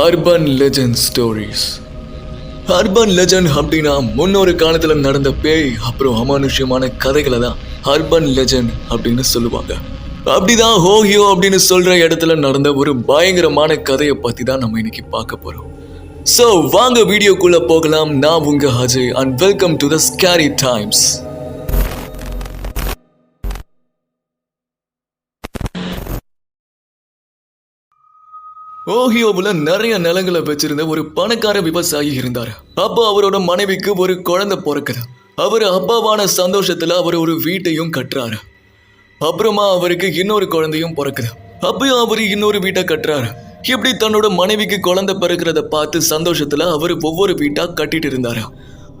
Urban legend stories urban legend அப்படின்னா முன்னொரு காலத்தில் நடந்த பேய் அப்புறம் அமானுஷ்யமான கதைகளை தான் அர்பன் லெஜண்ட் அப்படின்னு சொல்லுவாங்க. அப்படிதான் ஹோஹியோ அப்படின்னு சொல்ற இடத்துல நடந்த ஒரு பயங்கரமான கதையை பற்றி தான் நம்ம இன்னைக்கு பார்க்க போறோம். ஸோ வாங்க வீடியோக்குள்ளே போகலாம். நான் உங்க Ajay and welcome to the scary times ஓஹியோவில் நிறைய நிலங்களை வச்சிருந்த ஒரு பணக்கார விவசாயி இருந்தார். அப்போ அவரோட மனைவிக்கு ஒரு குழந்தை பிறக்குது. அவர் அப்பாவான சந்தோஷத்தில் அவர் ஒரு வீட்டையும் கட்டுறாரு. அப்புறமா அவருக்கு இன்னொரு குழந்தையும் பிறக்குது. அப்பயும் அவர் இன்னொரு வீட்டை கட்டுறாரு. இப்படி தன்னோட மனைவிக்கு குழந்தை பிறக்கிறத பார்த்து சந்தோஷத்தில் அவர் ஒவ்வொரு வீட்டாக கட்டிட்டு இருந்தார்.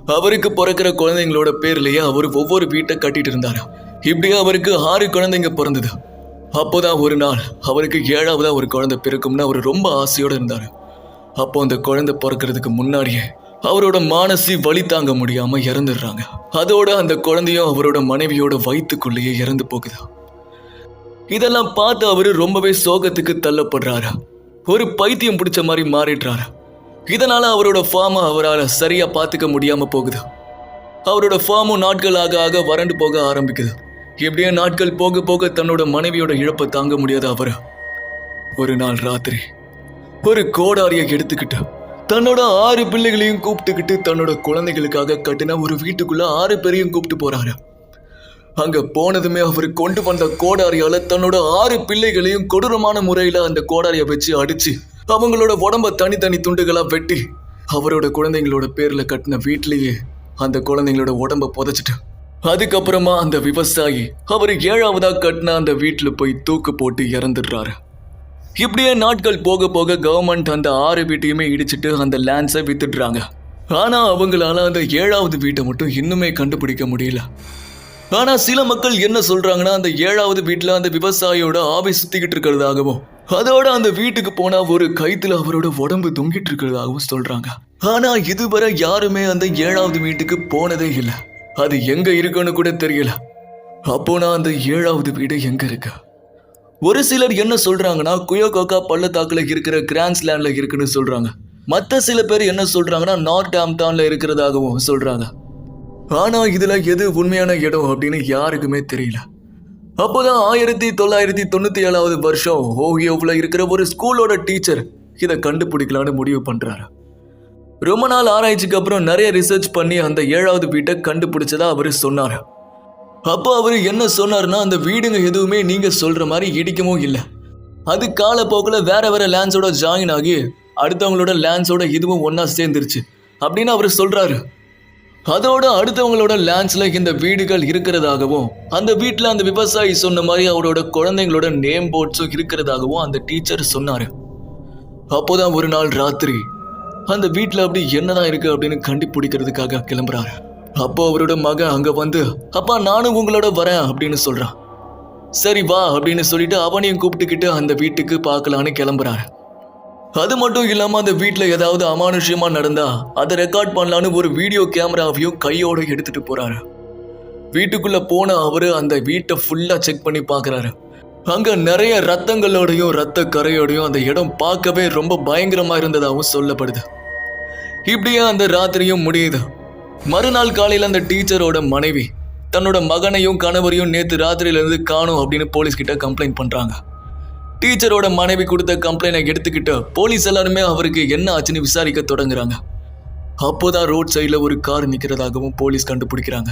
அவருக்கு பிறக்கிற குழந்தைங்களோட பேர்லேயே அவர் ஒவ்வொரு வீட்டை கட்டிட்டு இருந்தார். இப்படியே அவருக்கு ஆறு குழந்தைங்க பிறந்தது. அப்போதான் ஒரு நாள் அவருக்கு ஏழாவதாக ஒரு குழந்தை பிறக்கும்னு அவர் ரொம்ப ஆசையோடு இருந்தார். அப்போ அந்த குழந்தை பிறக்கிறதுக்கு முன்னாடியே அவரோட மானசி வலி தாங்க முடியாமல் இறந்துடுறாங்க. அதோட அந்த குழந்தையும் அவரோட மனைவியோட வயிற்றுக்குள்ளேயே இறந்து போகுது. இதெல்லாம் பார்த்து அவர் ரொம்பவே சோகத்துக்கு தள்ளப்படுறாரு. ஒரு பைத்தியம் பிடிச்ச மாதிரி மாறிடுறாரு. இதனால அவரோட ஃபார்மை அவரால் சரியா பார்த்துக்க முடியாம போகுது. அவரோட ஃபார்மும் நாட்கள் ஆக ஆக வறண்டு போக ஆரம்பிக்குது. எப்படியே நாட்கள் போக போக தன்னோட மனைவியோட இழப்பை தாங்க முடியாத அவர். ஒரு நாள் ராத்திரி ஒரு கோடாரியை எடுத்துக்கிட்டு தன்னோட ஆறு பிள்ளைகளையும் கூப்பிட்டுக்கிட்டு தன்னோட குழந்தைகளுக்காக கட்டின ஒரு வீட்டுக்குள்ள ஆறு பேரையும் கூப்பிட்டு போறாரு. அங்க போனதுமே அவர் கொண்டு வந்த கோடாரியால தன்னோட ஆறு பிள்ளைகளையும் கொடூரமான முறையில அந்த கோடாரியை வச்சு அடிச்சு அவங்களோட உடம்ப தனித்தனி துண்டுகளா வெட்டி அவரோட குழந்தைங்களோட பேர்ல கட்டின வீட்லயே அந்த குழந்தைங்களோட உடம்ப புதைச்சிட்டு அதுக்கப்புறமா அந்த விவசாயி அவர் ஏழாவதா கட்டின அந்த வீட்டில் போய் தூக்கு போட்டு இறந்துடுறாரு. இப்படியே நாட்கள் போக போக கவர்மெண்ட் அந்த ஆறு வீட்டையுமே இடிச்சிட்டு அந்த லேண்ட்ஸை வித்துடுறாங்க. ஆனா அவங்களால அந்த ஏழாவது வீட்டை மட்டும் இன்னுமே கண்டுபிடிக்க முடியல. ஆனா சில மக்கள் என்ன சொல்றாங்கன்னா அந்த ஏழாவது வீட்டில் அந்த விவசாயியோட ஆவி சுத்திக்கிட்டு இருக்கிறதாகவும் அதோட அந்த வீட்டுக்கு போனா ஒரு கைத்துல அவரோட உடம்பு தொங்கிட்டு இருக்கிறதாகவும் சொல்றாங்க. ஆனா இதுவரை யாருமே அந்த ஏழாவது வீட்டுக்கு போனதே இல்லை. அது எங்க இருக்குன்னு கூட தெரியல. அப்போனா அந்த ஏழாவது வீடு எங்க இருக்கு? ஒரு சிலர் என்ன சொல்றாங்கன்னா குயோகோக்கா பள்ளத்தாக்குல இருக்கிற கிராண்ட்ஸ்லேண்ட்ல இருக்குன்னு சொல்றாங்க. மற்ற சில பேர் என்ன சொல்றாங்கன்னா நார்த் ஆம்டான்ல இருக்கிறதாகவும் சொல்றாங்க. ஆனா இதுல எது உண்மையான இடம் அப்படின்னு யாருக்குமே தெரியல. அப்போதான் ஆயிரத்தி தொள்ளாயிரத்தி தொண்ணூத்தி ஏழாவது வருஷம் ஓஹியோவில் இருக்கிற ஒரு ஸ்கூலோட டீச்சர் இதை கண்டுபிடிக்கலான்னு முடிவு பண்றாரு. ரொம்ப நாள் ஆராய்ச்சிக்கு அப்புறம் நிறைய ரிசர்ச் பண்ணி அந்த ஏழாவது வீட்டை கண்டுபிடிச்சதா அவர் சொன்னார். அப்போ அவர் என்ன சொன்னார்னா அந்த வீடுங்க எதுவுமே நீங்கள் சொல்கிற மாதிரி இடிக்கவும் இல்லை. அது காலப்போக்கில் வேற வேற லேண்ட்ஸோட ஜாயின் ஆகி அடுத்தவங்களோட லேண்ட்ஸோட இதுவும் ஒன்றா சேர்ந்துருச்சு. அப்படின்னு அவர் சொல்கிறாரு அதோட அடுத்தவங்களோட லேண்ட்ஸில் இந்த வீடுகள் இருக்கிறதாகவும் அந்த வீட்டில் அந்த விவசாயி சொன்ன மாதிரி அவரோட குழந்தைங்களோட நேம் போர்ட்ஸும் இருக்கிறதாகவும் அந்த டீச்சர் சொன்னார். அப்போதான் ஒரு நாள் ராத்திரி அந்த வீட்டில் அப்படி என்னதான் இருக்கு அப்படின்னு கண்டுபிடிக்கிறதுக்காக கிளம்புறாரு. அப்போ அவரோட மகன் அங்க வந்து அப்பா நானும் உங்களோட வரேன் அப்படின்னு சொல்றான். சரி வா அப்படின்னு சொல்லிட்டு அவனையும் கூப்பிட்டுக்கிட்டு அந்த வீட்டுக்கு பார்க்கலான்னு கிளம்புறாரு. அது மட்டும் இல்லாம அந்த வீட்டில் ஏதாவது அமானுஷ்யமா நடந்தா அதை ரெக்கார்ட் பண்ணலான்னு ஒரு வீடியோ கேமராவையும் கையோட எடுத்துட்டு போறாரு. வீட்டுக்குள்ள போன அவரு அந்த வீட்டை ஃபுல்லா செக் பண்ணி பார்க்குறாரு. அங்கே நிறைய ரத்தங்களோடையும் ரத்த கரையோடையும் அந்த இடம் பார்க்கவே ரொம்ப பயங்கரமாக இருந்ததாகவும் சொல்லப்படுது. இப்படியே அந்த ராத்திரியும் முடியுது. மறுநாள் காலையில் அந்த டீச்சரோட மனைவி தன்னோட மகனையும் கணவரையும் நேற்று ராத்திரியிலேருந்து காணும் அப்படின்னு போலீஸ் கிட்ட கம்ப்ளைண்ட் பண்ணுறாங்க டீச்சரோட மனைவி கொடுத்த கம்ப்ளைண்டை எடுத்துக்கிட்டு போலீஸ் எல்லாருமே அவருக்கு என்ன ஆச்சுன்னு விசாரிக்க தொடங்குறாங்க. அப்போதான் ரோட் சைடில் ஒரு கார் நிற்கிறதாகவும் போலீஸ் கண்டுபிடிக்கிறாங்க.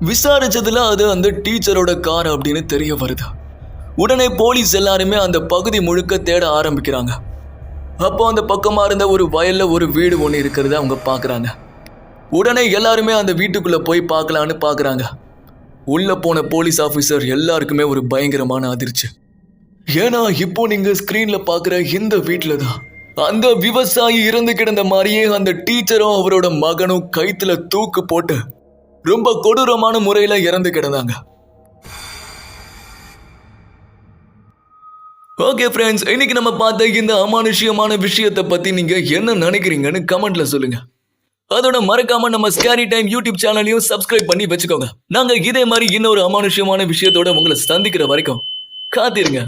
விசாரிச்சதுல அது அந்த டீச்சரோட கார் அப்படின்னு தெரிய வருது. உடனே போலீஸ் எல்லாருமே அந்த பகுதி முழுக்க தேட ஆரம்பிக்கிறாங்க. அப்போ அந்த பக்கமா இருந்த ஒரு வயல்ல ஒரு வீடு ஒன்று இருக்கிறத அவங்க பார்க்குறாங்க உடனே எல்லாருமே அந்த வீட்டுக்குள்ள போய் பார்க்கலான்னு பார்க்குறாங்க உள்ள போன போலீஸ் ஆஃபீஸர் எல்லாருக்குமே ஒரு பயங்கரமான அதிர்ச்சி. ஏன்னா இப்போ நீங்க ஸ்கிரீன்ல பாக்குற இந்த வீட்டில் தான் அந்த விவசாயி இறந்து கிடந்த மாதிரியே அந்த டீச்சரும் அவரோட மகனும் கைத்துல தூக்கு போட்டு ரொம்ப கொடூரமான முறையில இறந்து கிடந்தாங்க. ஓகே ஃப்ரெண்ட்ஸ் இன்னைக்கு நம்ம பார்த்த இந்த அமானுஷ்யமான விஷயத்தை பற்றி நீங்கள் என்ன நினைக்கிறீங்கன்னு கமெண்ட்ல சொல்லுங்க. அதோட மறக்காம நம்ம ஸ்கேரி டைம் யூடியூப் சேனலையும் சப்ஸ்கிரைப் பண்ணி வச்சுக்கோங்க. நாங்கள் இதே மாதிரி இன்னொரு அமானுஷ்யமான விஷயத்தோட உங்களை சந்திக்கிற வரைக்கும் காத்திருங்க.